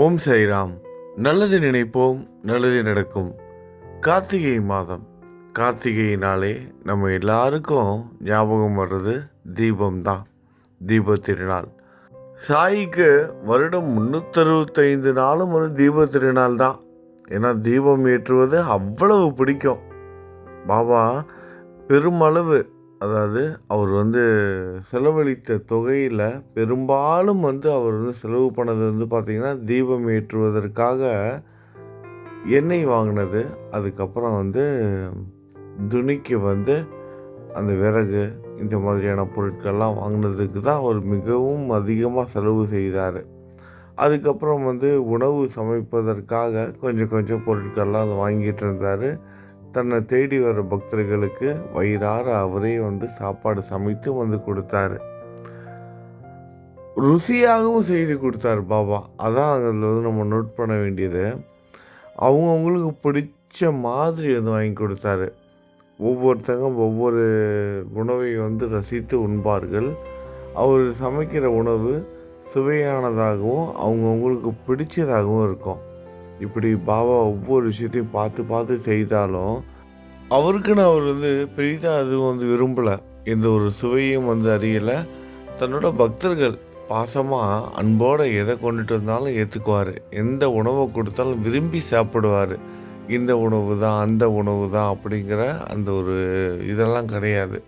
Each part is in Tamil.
ஓம் சாய்ராம். நல்லது நினைப்போம் நல்லது நடக்கும். கார்த்திகை மாதம். கார்த்திகையினாலே நம்ம எல்லாருக்கும் ஞாபகம் வர்றது தீபம் தான் தீப திருநாள் சாய்க்கு வருடம் முந்நூற்றறுபத்தைந்து நாளும் வந்து தீப திருநாள் தான் ஏன்னா தீபம் ஏற்றுவது அவ்வளவு பிடிக்கும். பாபா பெருமளவு அதாவது அவர் வந்து செலவழித்த தொகையில் பெரும்பாலும் வந்து அவர் வந்து செலவு பண்ணது வந்து பார்த்திங்கன்னா தீபம் ஏற்றுவதற்காக எண்ணெய் வாங்கினது. அதுக்கப்புறம் வந்து துணிக்கு வந்து அந்த விறகு இந்த மாதிரியான பொருட்கள்லாம் வாங்கினதுக்கு தான் அவர் மிகவும் அதிகமாக செலவு செய்தார். அதுக்கப்புறம் வந்து உணவு சமைப்பதற்காக கொஞ்சம் கொஞ்சம் பொருட்கள்லாம் அதை வாங்கிட்டு இருந்தார். தன்னை தேடி வர பக்தர்களுக்கு வயிறார அவரே வந்து சாப்பாடு சமைத்து வந்து கொடுத்தாரு. ருசியாகவும் செய்து கொடுத்தார் பாபா. அதான் அதில் வந்து நம்ம நோட் பண்ண வேண்டியது. அவங்கவுங்களுக்கு பிடிச்ச மாதிரி வந்து வாங்கி கொடுத்தாரு. ஒவ்வொருத்தங்க ஒவ்வொரு உணவை வந்து ரசித்து உண்பார்கள். அவர் சமைக்கிற உணவு சுவையானதாகவும் அவங்கவுங்களுக்கு பிடிச்சதாகவும் இருக்கும். இப்படி பாபா ஒவ்வொரு விஷயத்தையும் பார்த்து பார்த்து செய்தாலும் அவருக்குன்னு அவர் வந்து பெரிதாக அதுவும் வந்து விரும்பலை. எந்த ஒரு சுவையும் வந்து அறியலை. தன்னோட பக்தர்கள் பாசமாக அன்போடு எதை கொண்டுட்டு வந்தாலும் ஏற்றுக்குவார் எந்த உணவை கொடுத்தாலும் விரும்பி சாப்பிடுவார். இந்த உணவு தான் அந்த உணவு தான் அப்படிங்கிற அந்த ஒரு இதெல்லாம் கிடையாது.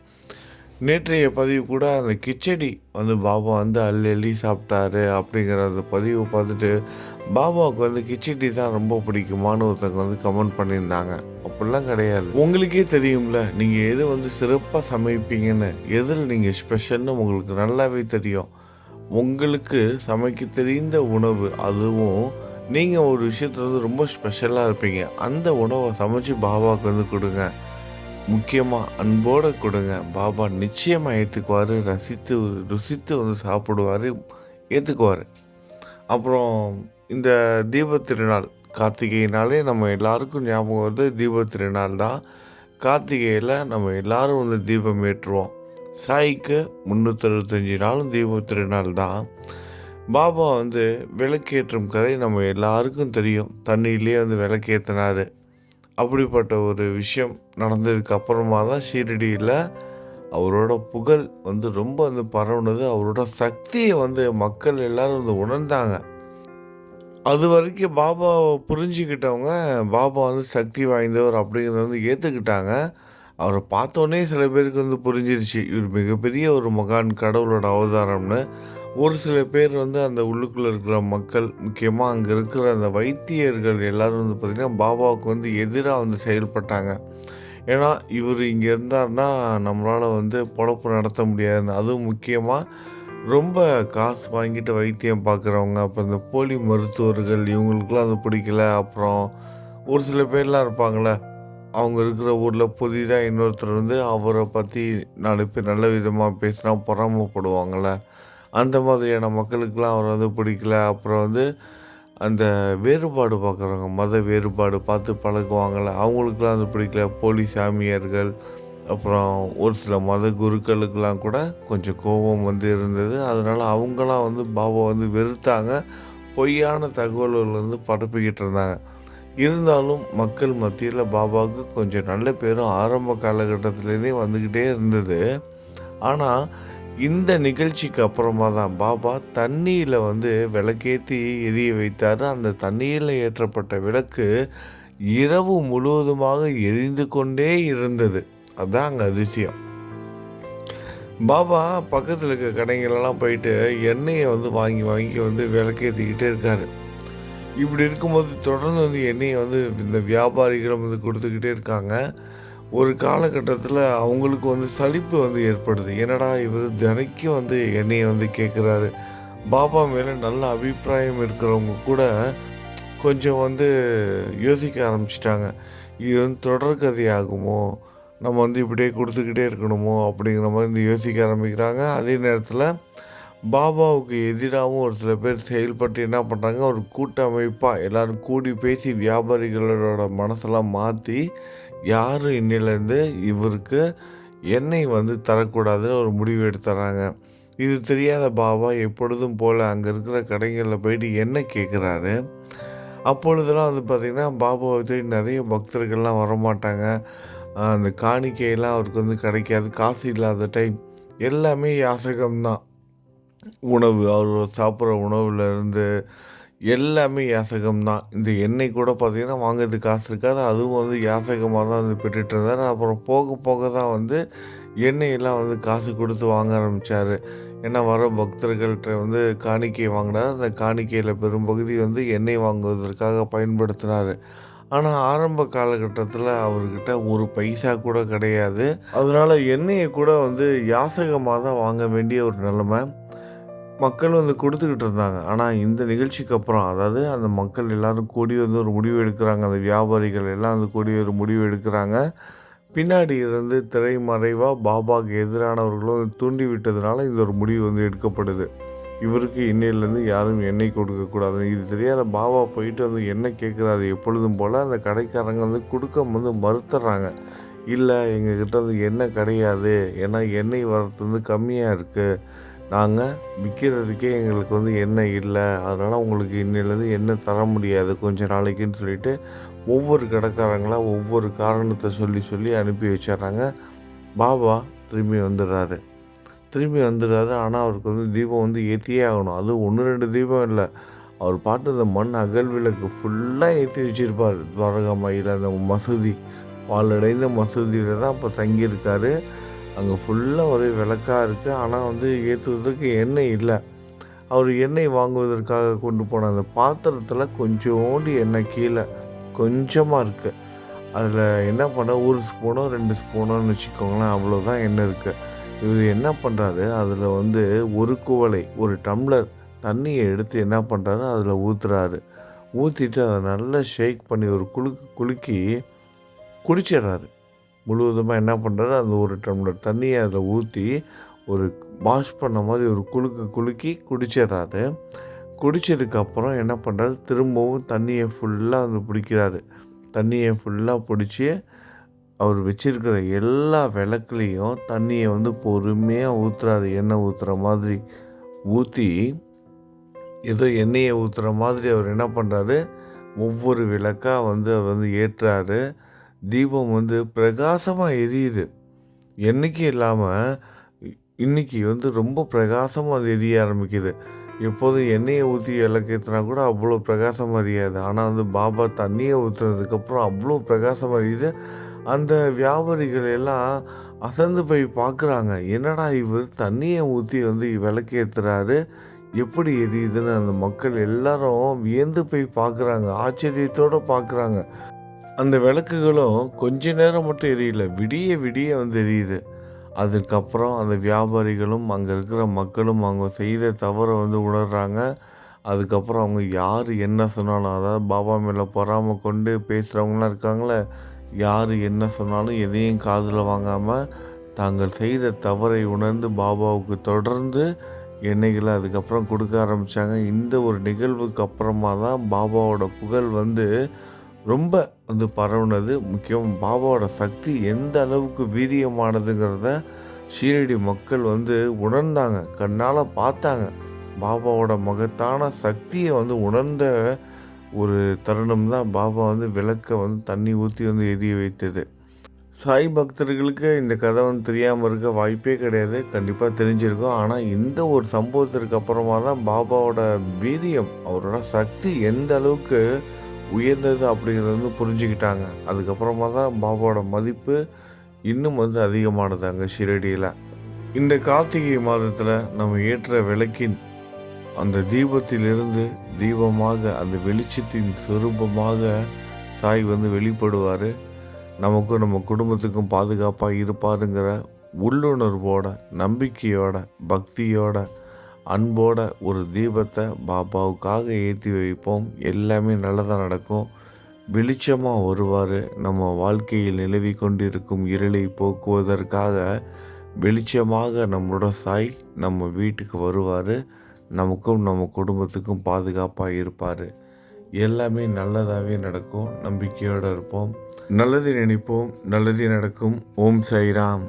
நேற்றைய பதிவு கூட அந்த கிச்சடி வந்து பாபா வந்து அள்ளி அள்ளி சாப்பிட்டாரு அப்படிங்கிற அந்த பதிவை பார்த்துட்டு பாபாவுக்கு வந்து கிச்சடி தான் ரொம்ப பிடிக்குமான்னு ஒருத்தங்க வந்து கமெண்ட் பண்ணியிருந்தாங்க. அப்படிலாம் கிடையாது. உங்களுக்கே தெரியும்ல நீங்கள் எது வந்து சிறப்பாக சமைப்பீங்கன்னு எதில் நீங்கள் ஸ்பெஷல்னு உங்களுக்கு நல்லாவே தெரியும். உங்களுக்கு சமைக்க தெரிந்த உணவு அதுவும் நீங்கள் ஒரு விஷயத்துல வந்து ரொம்ப ஸ்பெஷலாக இருப்பீங்க. அந்த உணவை சமைச்சு பாபாவுக்கு வந்து கொடுங்க. முக்கியமாக அன்போடு கொடுங்க. பாபா நிச்சயமாக ஏற்றுக்குவார் ரசித்து ருசித்து வந்து சாப்பிடுவார். ஏற்றுக்குவார் அப்புறம் இந்த தீப திருநாள் கார்த்திகைனாலே நம்ம எல்லாருக்கும் ஞாபகம் வருது தீப திருநாள் தான். கார்த்திகையில் நம்ம எல்லாரும் வந்து தீபம் ஏற்றுவோம். சாய்க்கு முந்நூற்றறுபத்தஞ்சி நாளும் தீப திருநாள் தான். பாபா வந்து விளக்கேற்றும் கதை நம்ம எல்லாருக்கும் தெரியும். தண்ணியிலே வந்து விளக்கேற்றினார் அப்படிப்பட்ட ஒரு விஷயம் நடந்ததுக்கு அப்புறமா தான் ஷீரடியில் அவரோட புகழ் வந்து ரொம்ப வந்து பரவுனது. அவரோட சக்தியை வந்து மக்கள் எல்லாரும் வந்து உணர்ந்தாங்க. அது வரைக்கும் பாபாவை புரிஞ்சுக்கிட்டவங்க பாபா வந்து சக்தி வாய்ந்தவர் அப்படிங்கிறத வந்து ஏற்றுக்கிட்டாங்க அவரை பார்த்தோன்னே சில பேருக்கு வந்து புரிஞ்சிருச்சு. இவர் மிகப்பெரிய ஒரு மகான் கடவுளோட அவதாரம்னு. ஒரு சில பேர் வந்து அந்த உள்ளுக்குள்ளே இருக்கிற மக்கள் முக்கியமாக அங்கே இருக்கிற அந்த வைத்தியர்கள் எல்லாரும் வந்து பார்த்திங்கன்னா பாபாவுக்கு வந்து எதிராக வந்து செயல்பட்டாங்க. ஏன்னா இவர் இங்கே இருந்தார்னா நம்மளால் வந்து பொழப்பு நடத்த முடியாதுன்னு அதுவும் முக்கியமாக ரொம்ப காசு வாங்கிட்டு வைத்தியம் பார்க்குறவங்க அப்புறம் இந்த போலி மருத்துவர்கள் இவங்களுக்குலாம் அது பிடிக்கல. அப்புறம் ஒரு சில பேர்லாம் இருப்பாங்களே அவங்க இருக்கிற ஊரில் புதிதாக இன்னொருத்தர் வந்து அவரை பற்றி நாலு பேர் நல்ல விதமாக பேசினா பொறாமப்படுவாங்கள்ல அந்த மாதிரியான மக்களுக்கெல்லாம் அவர் வந்து பிடிக்கல. அப்புறம் வந்து அந்த வேறுபாடு பார்க்குறவங்க மத வேறுபாடு பார்த்து பழகுவாங்கள்ல அவங்களுக்குலாம் அது பிடிக்கல. போலி சாமியார்கள் அப்புறம் ஒரு சில மத குருக்களுக்கெல்லாம் கூட கொஞ்சம் கோபம் வந்து இருந்தது. அதனால் அவங்களாம் வந்து பாபா வந்து வெறுத்தாங்க. பொய்யான தகவல்கள் வந்து பரப்பிக்கிட்டு இருந்தாங்க. இருந்தாலும் மக்கள் மத்தியில் பாபாவுக்கு கொஞ்சம் நல்ல பேரும் ஆரம்ப காலகட்டத்திலேருந்தே வந்துக்கிட்டே இருந்தது. ஆனால் இந்த நிகழ்ச்சிக்கு அப்புறமா தான் பாபா தண்ணியில் வந்து விளக்கேற்றி எரிய வைத்தார். அந்த தண்ணியில் ஏற்றப்பட்ட விளக்கு இரவு முழுவதுமாக எரிந்து கொண்டே இருந்தது. அதுதான் அங்கே அதிசயம். பாபா பக்கத்தில் இருக்க கடைங்களெல்லாம் போயிட்டு எண்ணெயை வந்து வாங்கி வாங்கி வந்து விளக்கேற்றிக்கிட்டே இருக்காரு. இப்படி இருக்கும்போது தொடர்ந்து வந்து எண்ணெயை வந்து இந்த வியாபாரிகளும் வந்து கொடுத்துக்கிட்டே இருக்காங்க. ஒரு காலகட்டத்தில் அவங்களுக்கு வந்து சலிப்பு வந்து ஏற்படுது. என்னடா இவர் தினைக்கும் வந்து என்னையை வந்து கேட்குறாரு பாபா மேலே நல்ல அபிப்பிராயம் இருக்கிறவங்க கூட கொஞ்சம் வந்து யோசிக்க ஆரம்பிச்சிட்டாங்க. இது வந்து தொடர்கதையாகுமோ நம்ம வந்து இப்படியே கொடுத்துக்கிட்டே இருக்கணுமோ? அப்படிங்கிற மாதிரி இந்த யோசிக்க ஆரம்பிக்கிறாங்க. அதே நேரத்தில் பாபாவுக்கு எதிராகவும் ஒரு சில பேர் செயல்பட்டு என்ன பண்ணுறாங்க ஒரு கூட்டமைப்பாக எல்லோரும் கூடி பேசி வியாபாரிகளோட மனசெல்லாம் மாற்றி யார் இன்னிலேருந்து இவருக்கு எண்ணெய் வந்து தரக்கூடாதுன்னு ஒரு முடிவு எடுத்துறாங்க. இது தெரியாத பாபா எப்பொழுதும் போல் அங்கே இருக்கிற கடைகளில் போயிட்டு எண்ணெய் கேட்குறாரு அப்பொழுதெல்லாம் வந்து பார்த்திங்கன்னா பாபாவை தேடி நிறைய பக்தர்கள்லாம் வரமாட்டாங்க. அந்த காணிக்கையெல்லாம் அவருக்கு வந்து கிடைக்காது. காசு இல்லாத டைம் எல்லாமே யாசகம்தான். உணவு அவர் சாப்பிட்ற உணவுலேருந்து எல்லாமே எல்லாமே யாசகம்தான். இந்த எண்ணெய் கூட பார்த்திங்கன்னா வாங்குறதுக்கு காசு இருக்காது. அதுவும் வந்து யாசகமாக தான் வந்து பெற்றுட்டு இருந்தார். அப்புறம் போக போக தான் வந்து எண்ணெயெல்லாம் வந்து காசு கொடுத்து வாங்க ஆரம்பித்தார் ஏன்னா வர பக்தர்கள்ட்ட வந்து காணிக்கை வாங்கினார். அந்த காணிக்கையில் பெரும்பகுதி வந்து எண்ணெய் வாங்குவதற்காக பயன்படுத்தினார். ஆனால் ஆரம்ப காலகட்டத்தில் அவர்கிட்ட ஒரு பைசா கூட கிடையாது. அதனால எண்ணெயை கூட வந்து யாசகமாக தான் வாங்க வேண்டிய ஒரு நிலைமை. மக்கள் வந்து கொடுத்துக்கிட்டு இருந்தாங்க. ஆனால் இந்த நிகழ்ச்சிக்கு அப்புறம் அதாவது அந்த மக்கள் எல்லோரும் கூடி வந்து ஒரு முடிவு எடுக்கிறாங்க. அந்த வியாபாரிகள் எல்லாம் வந்து கூடி ஒரு முடிவு எடுக்கிறாங்க. பின்னாடி இருந்து திரைமறைவாக பாபாவுக்கு எதிரானவர்களும் தூண்டி விட்டதுனால இந்த ஒரு முடிவு வந்து எடுக்கப்படுது. இவருக்கு இன்னையிலேருந்து யாரும் எண்ணெய் கொடுக்கக்கூடாது இது தெரியாத பாபா போயிட்டு வந்து எண்ணெய் கேட்குறாரு எப்பொழுதும் போல். அந்த கடைக்காரங்க வந்து கொடுக்க வந்து மறுத்துறாங்க. இல்லை எங்ககிட்ட வந்து எண்ணெய் கிடையாது. ஏன்னா எண்ணெய் வரத்து வந்து கம்மியாக இருக்குது நாங்கள் விற்கிறதுக்கே எங்களுக்கு வந்து எண்ணெய் இல்லை. அதனால் உங்களுக்கு இன்னிலேருந்து எண்ணெய் தர முடியாது. கொஞ்ச நாளைக்குன்னு சொல்லிட்டு ஒவ்வொரு கடைக்காரங்களாக ஒவ்வொரு காரணத்தை சொல்லி சொல்லி அனுப்பி வச்சிடுறாங்க. பாபா திரும்பி வந்துடுறாரு. திரும்பி வந்துடுறாரு. ஆனால் அவருக்கு வந்து தீபம் வந்து ஏற்றியே ஆகணும். அது ஒன்று ரெண்டு தீபம் இல்லை. அவர் பாட்டு இந்த மண் அகல் விளக்கு ஃபுல்லாக ஏற்றி வச்சிருப்பார். துவாரகாமாயில் அந்த மசூதி பாலடைந்த மசூதியில் தான் இப்போ தங்கியிருக்காரு. அங்கே ஃபுல்லாக ஒரே விளக்காக இருக்குது ஆனால் வந்து ஏற்றுவதற்கு எண்ணெய் இல்லை. அவர் எண்ணெய் வாங்குவதற்காக கொண்டு போன அந்த பாத்திரத்தில் கொஞ்சோண்டு எண்ணெய் கீழே கொஞ்சமாக இருக்குது அதில் என்ன பண்ண ஒரு ஸ்பூனோ ரெண்டு ஸ்பூனோன்னு வச்சுக்கோங்களேன் அவ்வளோதான் எண்ணெய் இருக்குது இவர் என்ன பண்ணுறாரு அதில் வந்து ஒரு குவளை ஒரு டம்ளர் தண்ணியை எடுத்து என்ன பண்ணுறாரு அதில் ஊற்றுறாரு ஊற்றிட்டு அதை நல்லா ஷேக் பண்ணி ஒரு குலுக்கு குலுக்கி குடிச்சிடுறாரு. முழுவதுமாக என்ன பண்ணுறாரு அந்த ஒரு டம்ளர் தண்ணியை அதில் ஊற்றி ஒரு வாஷ் பண்ண மாதிரி ஒரு குலுக்கு குலுக்கி குடிச்சிடுறாரு குடித்ததுக்கப்புறம் என்ன பண்ணுறாரு திரும்பவும் தண்ணியை ஃபுல்லாக வந்து பிடிக்கிறாரு. தண்ணியை ஃபுல்லாக பிடிச்சி அவர் வச்சிருக்கிற எல்லா விளக்குலேயும் தண்ணியை வந்து பொறுமையாக ஊற்றுறாரு எண்ணெய் ஊற்றுற மாதிரி ஊற்றி ஏதோ எண்ணெயை ஊற்றுற மாதிரி அவர் என்ன பண்ணுறாரு ஒவ்வொரு விளக்காக வந்து அவர் வந்து ஏற்றுறாரு தீபம் வந்து பிரகாசமாக எரியுது. என்னைக்கு இல்லாமல் இன்றைக்கி வந்து ரொம்ப பிரகாசமாக அது எரிய ஆரம்பிக்குது. எப்போதும் எண்ணெயை ஊற்றி விளக்கேற்றினா கூட அவ்வளோ பிரகாசம் அறியாது ஆனால் வந்து பாபா தண்ணியை ஊற்றுனதுக்கப்புறம் அவ்வளோ பிரகாசம் அறியுது அந்த வியாபாரிகள் எல்லாம் அசந்து போய் பார்க்குறாங்க என்னடா இவர் தண்ணியை ஊற்றி வந்து விளக்கேற்றுறாரு எப்படி எரியுதுன்னு அந்த மக்கள் எல்லாரும் வியந்து போய் பார்க்குறாங்க ஆச்சரியத்தோடு பார்க்குறாங்க அந்த விளக்குகளும் கொஞ்ச நேரம் மட்டும் எரியல. விடிய விடிய வந்து எரியுது. அதுக்கப்புறம் அந்த வியாபாரிகளும் அங்கே இருக்கிற மக்களும் அவங்க செய்த தவறை வந்து உணர்றாங்க. அதுக்கப்புறம் அவங்க யார் என்ன சொன்னாலும் அதாவது பாபா மேலே பொறாமை கொண்டு பேசுகிறவங்களாம் இருக்காங்களே யார் என்ன சொன்னாலும் எதையும் காதில் வாங்காமல் தாங்கள் செய்த தவறை உணர்ந்து பாபாவுக்கு தொடர்ந்து எண்ணெய்களை அதுக்கப்புறம் கொடுக்க ஆரம்பித்தாங்க இந்த ஒரு நிகழ்வுக்கு அப்புறமா தான் பாபாவோட புகழ் வந்து ரொம்ப வந்து பரவுனது முக்கியம் பாபாவோட சக்தி எந்த அளவுக்கு வீரியமானதுங்கிறத ஷீரடி மக்கள் வந்து உணர்ந்தாங்க கண்ணால் பார்த்தாங்க. பாபாவோட மகத்தான சக்தியை வந்து உணர்ந்த ஒரு தருணம் தான் பாபா வந்து விளக்கை வந்து தண்ணி ஊற்றி வந்து எரிய வைத்தது. சாய் பக்தர்களுக்கு இந்த கதை வந்து தெரியாமல் இருக்க வாய்ப்பே கிடையாது கண்டிப்பாக தெரிஞ்சிருக்கும். ஆனால் இந்த ஒரு சம்பவத்திற்கு அப்புறமா தான் பாபாவோட வீரியம் அவரோட சக்தி எந்த அளவுக்கு உயர்ந்தது அப்படிங்கிறத வந்து புரிஞ்சுக்கிட்டாங்க. அதுக்கப்புறமா தான் பாபாவோட மதிப்பு இன்னும் வந்து அதிகமானது அங்கே ஷிரடியில். இந்த கார்த்திகை மாதத்தில் நம்ம ஏற்ற விளக்கின் அந்த தீபத்திலிருந்து தீபமாக அந்த வெளிச்சத்தின் சுரூபமாக சாய் வந்து வெளிப்படுவார். நமக்கும் நம்ம குடும்பத்துக்கும் பாதுகாப்பாக இருப்பாருங்கிற உள்ளுணர்வோட நம்பிக்கையோட பக்தியோட அன்போட ஒரு தீபத்தை பாபாவுக்காக ஏற்றி வைப்போம். எல்லாமே நல்லதாக நடக்கும். வெளிச்சமாக வருவார். நம்ம வாழ்க்கையில் நிலவி கொண்டிருக்கும் இருளை போக்குவதற்காக வெளிச்சமாக நம்மளோட சாய் நம்ம வீட்டுக்கு வருவார். நமக்கும் நம்ம குடும்பத்துக்கும் பாதுகாப்பாக இருப்பார். எல்லாமே நல்லதாகவே நடக்கும். நம்பிக்கையோடு இருப்போம். நல்லது நினைப்போம். நல்லது நடக்கும். ஓம் சாய்ராம்.